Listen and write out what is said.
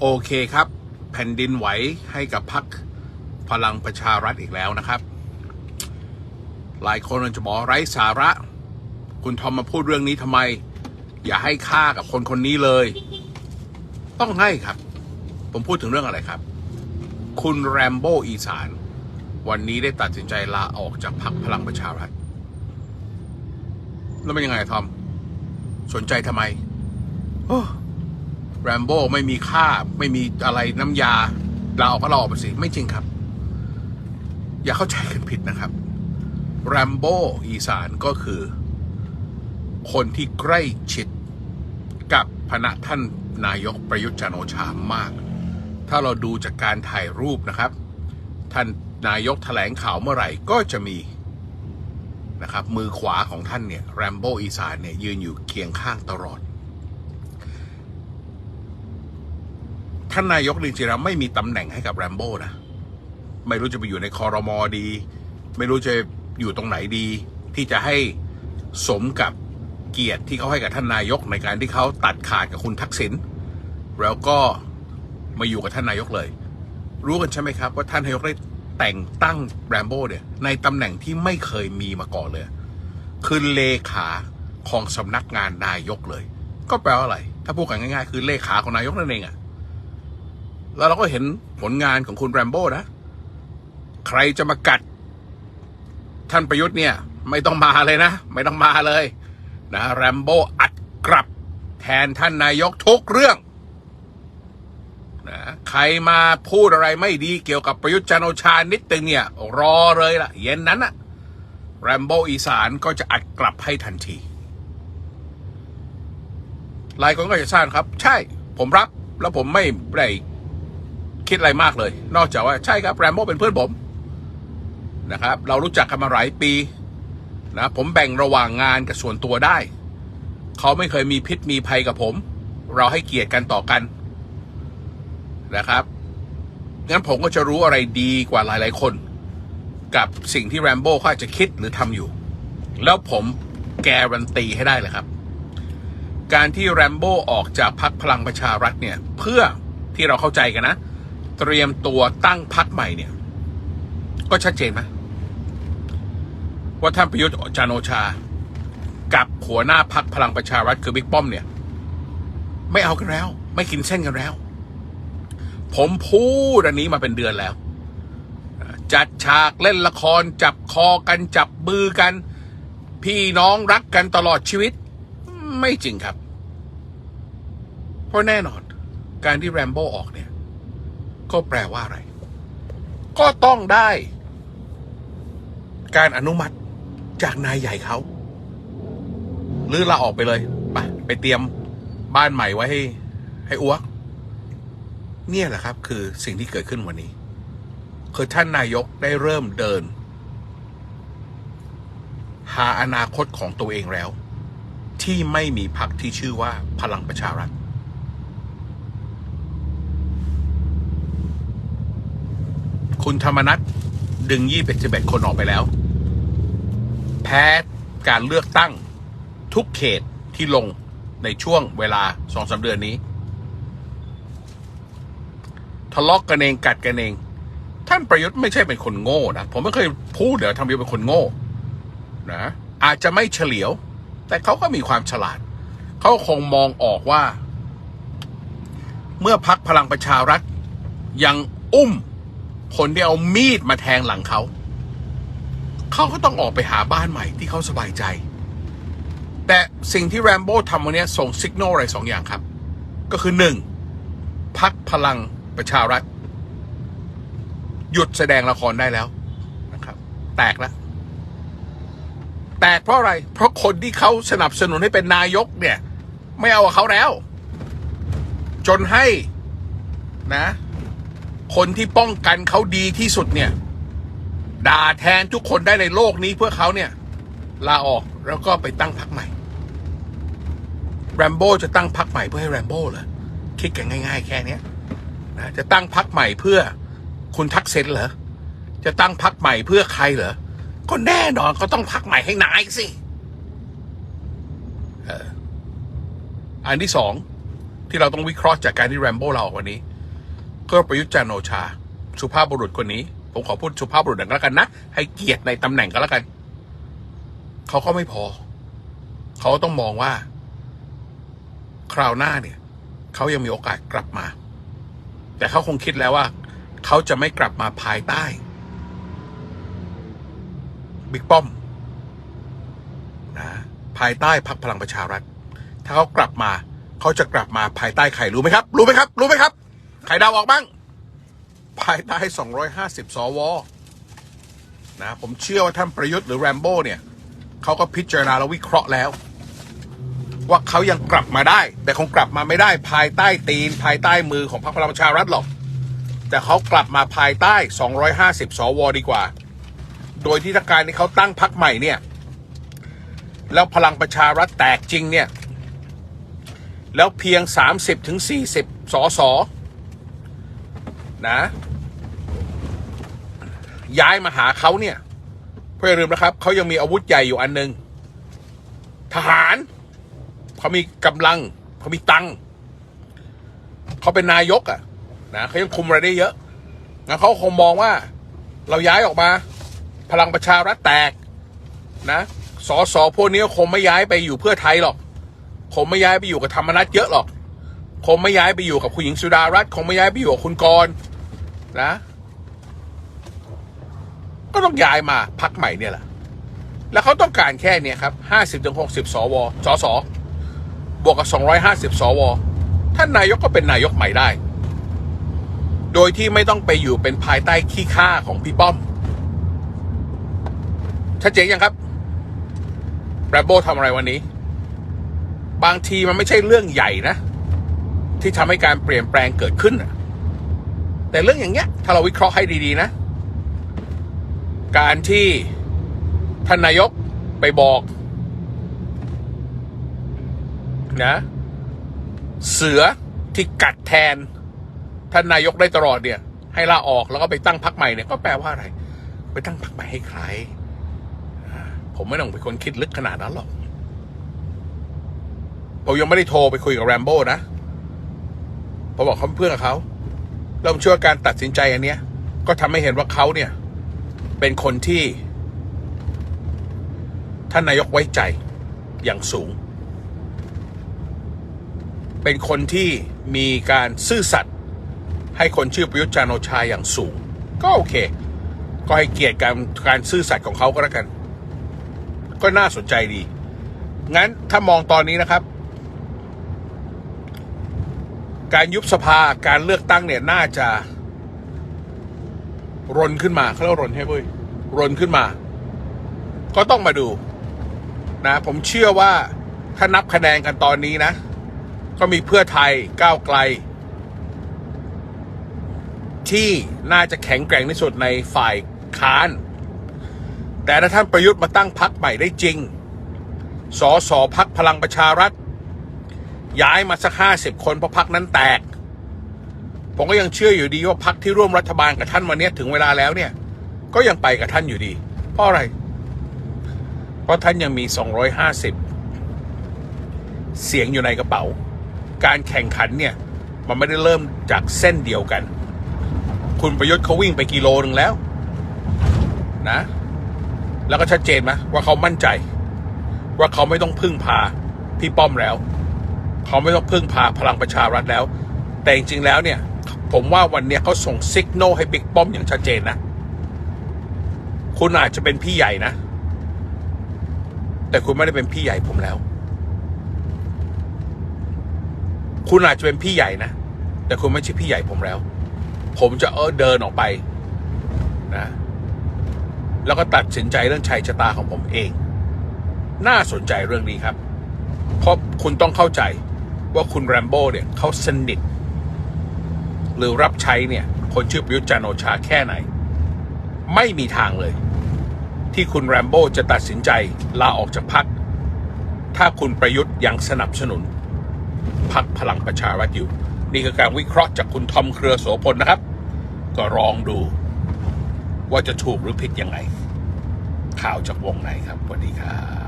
โอเคครับ แผ่นดินไหวให้กับพักพลังประชารัฐอีกแล้วนะครับ หลายคนจจะบอกไร้สาระ คุณทอมมาพูดเรื่องนี้ทำไม อย่าให้ค่ากับคนคนนี้เลย ต้องให้ครับ ผมพูดถึงเรื่องอะไรครับ คุณแรมโบ้อีสาน วันนี้ได้ตัดสินใจลาออกจากพักพลังประชารัฐ แล้วเป็นยังไงทอม สนใจทำไมโอ้ แรมโบ้ไม่มีค่าไม่มีอะไรน้ำยาลาออกก็ลาออกไปสิ ไม่จริงครับ อย่าเข้าใจกันผิดนะครับแรมโบ้อีสานก็คือ คนที่ใกล้ชิดกับพระท่านนายกประยุทธ์จันโอชามาก ถ้าเราดูจากการถ่ายรูปนะครับ ท่านนายกแถลงข่าวเมื่อไหร่ก็จะมีนะครับมือขวาของท่านเนี่ยแรมโบ้อีสานเนี่ยยืนอยู่เคียงข้างตลอดานนายกจริงๆแล้วไม่มีตำแหน่งให้กับแรมโบ้นะไม่รู้จะไปอยู่ในคอรมอดี ไม่รู้จะอยู่ตรงไหนดี ที่จะให้สมกับเกียรติที่เขาให้กับท่านนายกในการที่เขาตัดขาดกับคุณทักษิณแล้วก็มาอยู่กับท่านนายกเลย รู้กันใช่ไหมครับ ว่าท่านนายกได้แต่งตั้งแรมโบ้เนี่ยในตำแหน่งที่ไม่เคยมีมาก่อนเลย คือเลขาของสำนักงานนายกเลย ก็แปลว่าอะไร ถ้าพูดกันง่ายๆ คือเลขาของนายกนั่นเองอะ แล้วเราก็เห็นผลงานของคุณแรมโบ้นะ ใครจะมากัด ท่านประยุทธ์เนี่ย ไม่ต้องมาเลยนะ ไม่ต้องมาเลย นะแรมโบ้อัดกลับ แทนท่านนายกทุกเรื่องนะใครมาพูดอะไรไม่ดีเกี่ยวกับประยุทธ์จันโอชานิดตึงเนี่ย รอเลยล่ะ เย็นนั้นอะแรมโบ้อีสานก็จะอัดกลับให้ทันที หลายคนก็จะทราบครับ ใช่ ผมรับแล้วผมไม่ได้ คิดอะไรมากเลย นอกจากว่าใช่ครับแรมโบ้เป็นเพื่อนผมนะครับ เรารู้จักกันมาหลายปีนะผมแบ่งระหว่างงานกับส่วนตัวได้ เขาไม่เคยมีพิษมีภัยกับผม เราให้เกียรติกันต่อกันนะครับงั้นผมก็จะรู้อะไรดีกว่าหลาย ๆ คน กับสิ่งที่แรมโบ้เขาอาจจะคิดหรือทำอยู่ แล้วผมแกรันตีให้ได้เลยครับ การที่แรมโบ้ออกจากพักพลังประชารัฐเนี่ย เพื่อที่เราเข้าใจกันนะ เตรียมตัวตั้งพักใหม่เนี่ย ก็ชัดเจนไหมว่าท่านประยุทธ์จันโอชา กับหัวหน้าพักพลังประชารัฐคือบิ๊กป้อมเนี่ย ไม่เอากันแล้ว ไม่กินเส้นกันแล้ว ผมพูดอันนี้มาเป็นเดือนแล้ว จัดฉากเล่นละครจับคอกันจับมือกัน พี่น้องรักกันตลอดชีวิต ไม่จริงครับ เพราะแน่นอน การที่แรมโบ้ออกเนี่ย ก็แปลว่าอะไร ก็ต้องได้ การอนุมัติจากนายใหญ่เขาหรือลาออกไปเลยไปไปเตรียมบ้านใหม่ไว้ให้ ให้อ้วก เนี่ยแหละครับ คือสิ่งที่เกิดขึ้นวันนี้ คือท่านนายกได้เริ่มเดิน หาอนาคตของตัวเองแล้ว ที่ไม่มีพรรคที่ชื่อว่าพลังประชารัฐ คุณธรรมนัฐดึงยี่สิบเอ็ดคนออกไปแล้ว แพ้การเลือกตั้งทุกเขตที่ลงในช่วงเวลาสองสาเดือนนี้ ทะเลาะกกันเองกัดกันเอง ท่านประยุทธ์ไม่ใช่เป็นคนโง่นะ ผมไม่เคยพูดเดี๋ยวทำประยุทธ์เป็นคนโง่นะอาจจะไม่เฉลียว แต่เขาก็มีความฉลาด เขาคงมองออกว่า เมื่อพักพลังประชารัฐยังอุ้ม คนที่เอามีดมาแทงหลังเขา เขาก็ต้องออกไปหาบ้านใหม่ที่เขาสบายใจ แต่สิ่งที่แรมโบ้ทำวันนี้ส่งสัญญาณอะไรสองอย่างครับ ก็คือหนึ่งพักพลังประชารัฐ หยุดแสดงละครได้แล้วนะครับ แตกแล้วแตกเพราะอะไร เพราะคนที่เขาสนับสนุนให้เป็นนายกเนี่ย ไม่เอาเขาแล้ว จนให้นะ คนที่ป้องกันเขาดีที่สุดเนี่ย ด่าแทนทุกคนได้ในโลกนี้เพื่อเขาเนี่ยลาออกแล้วก็ไปตั้งพรรคใหม่แรมโบ้จะตั้งพรรคใหม่เพื่อให้แรมโบ้เหรอคิดกันง่ายๆ แค่เนี้ยนะจะตั้งพรรคใหม่เพื่อคุณทักษิณเหรอจะตั้งพรรคใหม่เพื่อใครเหรอก็แน่นอนก็ต้องพรรคใหม่ให้นายสิอออันที่สองที่เราต้องวิเคราะห์จากการที่แรมโบ้เราออกวันนี้ ก็ประยุทธ์จันโอชา สุภาพบุรุษคนนี้ ผมขอพูดสุภาพบุรุษหน่อยก็แล้วกันนะ ให้เกียรติในตำแหน่งก็แล้วกัน เขาก็ไม่พอ เขาต้องมองว่า คราวหน้าเนี่ย เขายังมีโอกาสกลับมา แต่เขาคงคิดแล้วว่า เขาจะไม่กลับมาภายใต้บิ๊กป้อมนะภายใต้พรรคพลังประชารัฐ ถ้าเขากลับมา เขาจะกลับมาภายใต้ใครรู้ไหมครับ รู้ไหมครับ รู้ไหมครับ ใครเดาออกบ้าง ภายใต้ 250 สวนะผมเชื่อว่าท่านประยุทธ์หรือแรมโบ้เนี่ยเขาก็พิจารณาและวิเคราะห์แล้ว ว่าเขายังกลับมาได้ แต่คงกลับมาไม่ได้ภายใต้ตีน ภายใต้มือของพรรคพลังประชารัฐหรอก แต่เขากลับมาภายใต้ 250 สวดีกว่า โดยที่ถ้าการที่เขาตั้งพรรคใหม่เนี่ย แล้วพลังประชารัฐแตกจริงเนี่ย แล้วเพียง 30-40 สส นะ ย้ายมาหาเขาเนี่ยเพื่ออย่าลืมนะครับเขายังมีอาวุธใหญ่อยู่อันหนึ่งทหารเขามีกำลังเขามีตังค์เขาเป็นนายกอะ่ะนะเขายังคุมอะไรได้เยอะงั้นเขาคงมองว่า เราย้ายออกมา พลังประชารัฐแตกนะสอสอพวกนี้คงไม่ย้ายไปอยู่เพื่อไทยหรอกคงไม่ย้ายไปอยู่กับธรรมนัฐเยอะหรอก คงไม่ย้ายไปอยู่กับคุณหญิงสุดารัตน์คงไม่ย้ายไปอยู่กับคุณกรณ์นะ ก็ต้องย้ายมาพักใหม่เนี่ยแหละแล้วเขาต้องการแค่เนี้ยครับห้าสิบถึงหกสิบสวสสบวกกับสองร้อยห้าสิบสวท่านนายกก็เป็นนายกใหม่ได้ โดยที่ไม่ต้องไปอยู่เป็นภายใต้ขี้ข้าของพี่ป้อม ชัดเจนยังครับแรมโบ้ทำอะไรวันนี้ บางทีมันไม่ใช่เรื่องใหญ่นะ ที่ทำให้การเปลี่ยนแปลงเกิดขึ้นแต่เรื่องอย่างเงี้ย ถ้าเราวิเคราะห์ให้ดีๆนะ การที่ท่านนายกไปบอกนะเสือที่กัดแทนท่านนายกได้ตลอดเนี่ย ให้ลาออกแล้วก็ไปตั้งพรรคใหม่เนี่ยก็แปลว่าอะไร ไปตั้งพรรคใหม่ให้ใคร ผมไม่ต้องเป็นคนคิดลึกขนาดนั้นหรอก ผมยังไม่ได้โทรไปคุยกับแรมโบ้นะ ผมบอกเขาเป็นเพื่อนกับเขาแล้วผมเชื่อว่าการตัดสินใจอันเนี้ย ก็ทำให้เห็นว่าเขาเนี่ย เป็นคนที่ ท่านนายกไว้ใจอย่างสูง เป็นคนที่มีการซื่อสัตย์ให้คนชื่อประยุทธ์จันโอชาอย่างสูง ก็โอเค ก็ให้เกียรติการการซื่อสัตย์ของเขาก็แล้วกัน ก็น่าสนใจดี งั้นถ้ามองตอนนี้นะครับ การยุบสภาการเลือกตั้งเนี่ยน่าจะ รนขึ้นมาเขาเรียกว่ารนให้เว้ยรนขึ้นมา ก็ต้องมาดูนะ ผมเชื่อว่าถ้านับคะแนนกันตอนนี้นะ ก็มีเพื่อไทยก้าวไกล ที่น่าจะแข็งแกร่งที่สุดในฝ่ายค้าน แต่ถ้าท่านประยุทธ์มาตั้งพักใหม่ได้จริงสอสอพักพลังประชารัฐ ย้ายมาสักห้าสิบคนเพราะพักนั้นแตก ผมก็ยังเชื่ออยู่ดีว่าพักที่ร่วมรัฐบาลกับท่านวันนี้ถึงเวลาแล้วเนี่ย ก็ยังไปกับท่านอยู่ดี เพราะอะไร เพราะท่านยังมี250เสียงอยู่ในกระเป๋า การแข่งขันเนี่ย มันไม่ได้เริ่มจากเส้นเดียวกัน คุณประยุทธ์เขาวิ่งไปกิโลหนึ่งแล้ว นะ แล้วก็ชัดเจนไหมว่าเขามั่นใจ ว่าเขาไม่ต้องพึ่งพาพี่ป้อมแล้ว เขาไม่ต้องพึ่งพาพลังประชารัฐแล้ว แต่จริงๆแล้วเนี่ย ผมว่าวันเนี้ยเขาส่งซิกโนให้บิ๊กป้อมอย่างชัดเจนนะ คุณอาจจะเป็นพี่ใหญ่นะ แต่คุณไม่ได้เป็นพี่ใหญ่ผมแล้ว คุณอาจจะเป็นพี่ใหญ่นะ แต่คุณไม่ใช่พี่ใหญ่ผมแล้ว ผมจะเออเดินออกไปนะ แล้วก็ตัดสินใจเรื่องชัยชะตาของผมเอง น่าสนใจเรื่องนี้ครับ เพราะคุณต้องเข้าใจ ว่าคุณแรมโบ้เนี่ยเขาสนิท หรือรับใช้เนี่ย คนชื่อประยุทธ์จันโอชาแค่ไหน ไม่มีทางเลย ที่คุณแรมโบ้จะตัดสินใจลาออกจากพัก ถ้าคุณประยุทธ์ยังสนับสนุนพักพลังประชารัฐอยู่ นี่คือการวิเคราะห์จากคุณทอมเครือโสพลนะครับ ก็ลองดู ว่าจะถูกหรือผิดยังไง ข่าวจากวงไหนครับสวัสดีครับ